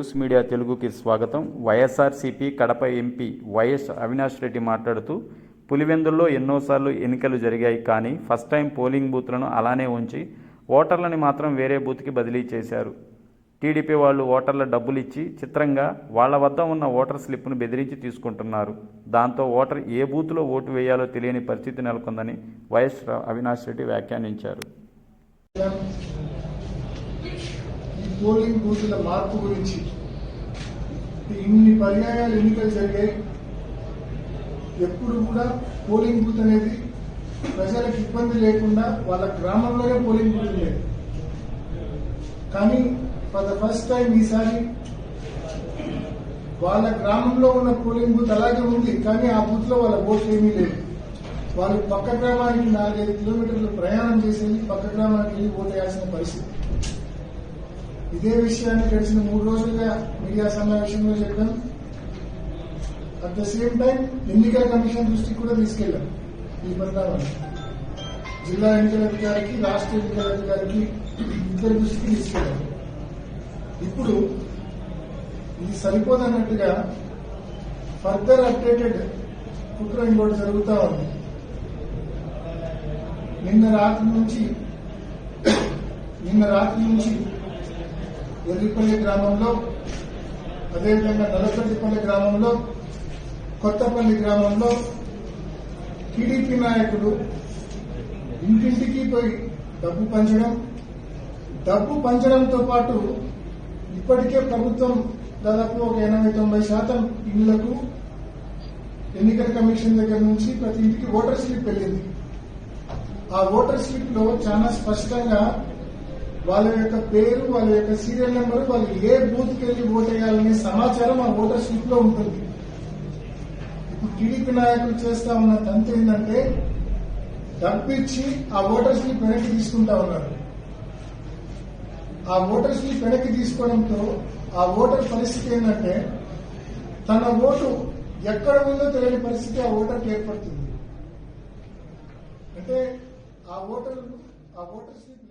News media తెలుగుకి స్వాగతం. YSRCP Kadapa MP YS Avinash Reddy మాట్లాడుతూ పులివెందుల్లో ఎన్నోసార్లు ఎన్నికలు జరిగాయి కానీ ఫస్ట్ టైం పోలింగ్ బూత్లను అలానే ఉంచి ఓటర్లని మాత్రం వేరే బూత్కి బదిలీ చేశారు. టీడీపీ వాళ్ళు ఓటర్ల డబ్బులు ఇచ్చి చిత్రంగా వాళ్ళ వద్ద ఉన్న ఓటర్ స్లిప్ను బెదిరించి తీసుకుంటున్నారు. దాంతో ఓటర్ ఏ బూత్లో ఓటు వేయాలో తెలియని పరిస్థితి నెలకొందని వైఎస్ అవినాష్ రెడ్డి వ్యాఖ్యానించారు. పోలింగ్ బూతుల మార్పు గురించి. ఇన్ని పర్యాయాలు ఎన్నికలు జరిగాయి. ఎప్పుడు కూడా పోలింగ్ బూత్ అనేది ప్రజలకు ఇబ్బంది లేకుండా వాళ్ళ గ్రామంలోనే పోలింగ్ బూత్ లేదు కానీ ఫర్ ద ఫస్ట్ టైం ఈసారి వాళ్ళ గ్రామంలో ఉన్న పోలింగ్ బూత్ అలాగే ఉంది. కానీ ఆ బూత్లో వాళ్ళ ఓట్లు ఏమీ లేదు వాళ్ళు పక్క గ్రామానికి నాలుగైదు కిలోమీటర్లు ప్రయాణం చేసేది పక్క గ్రామానికి వెళ్ళి ఓటు వేయాల్సిన పరిస్థితి. ఇదే విషయాన్ని గడిచిన మూడు రోజులుగా మీడియా సమావేశంలో చెప్పాం అట్ ద సేమ్ టైం ఎన్నికల కమిషన్ దృష్టికి కూడా తీసుకెళ్ళాం ఈ పరిణామాన్ని జిల్లా ఎన్నికల అధికారికి రాష్ట్ర ఎన్నికల అధికారికి ఇద్దరి దృష్టికి తీసుకెళ్ళాం ఇప్పుడు ఇది సరిపోదన్నట్టుగా ఫర్దర్ అప్డేటెడ్ కుట్ర ఇంకోటి జరుగుతా ఉంది. నిన్న రాత్రి నుంచి నిన్న రాత్రి నుంచి ఎర్రిపల్లి గ్రామంలో అదేవిధంగా నలపతిపల్లి గ్రామంలో కొత్తపల్లి గ్రామంలో టీడీపీ నాయకుడు ఇంటింటికి పోయి డబ్బు పంచడం డబ్బు పంచడంతో పాటు ఇప్పటికే ప్రభుత్వం దాదాపు ఒక ఎనభై తొంభై శాతం ఇళ్ళకు ఎన్నికల కమిషన్ దగ్గర నుంచి ప్రతి ఇంటికి ఓటర్ స్లిప్ వెళ్ళింది. ఆ ఓటర్ స్లిప్లో చాలా స్పష్టంగా వాళ్ళ యొక్క పేరు వాళ్ళ యొక్క సీరియల్ నెంబర్ వాళ్ళు ఏ బూత్ వెళ్ళి ఓట్ వేయాలనే సమాచారం ఆ ఓటర్ స్లిప్లో ఉంటుంది. ఇప్పుడు టీడీపీ నాయకులు చేస్తా ఉన్న తంతు ఏంటంటే డబ్బిచ్చి ఆ ఓటర్ స్లిప్ వెనక్కి తీసుకుంటా ఉన్నారు. ఆ ఓటర్ స్లిప్ వెనక్కి తీసుకోవడంతో ఆ ఓటర్ పరిస్థితి ఏంటంటే తన ఓటు ఎక్కడ ఉందో తెలియని పరిస్థితి ఆ ఓటర్కి ఏర్పడుతుంది. అంటే ఆ ఓటర్ ఆ ఓటర్ స్లిప్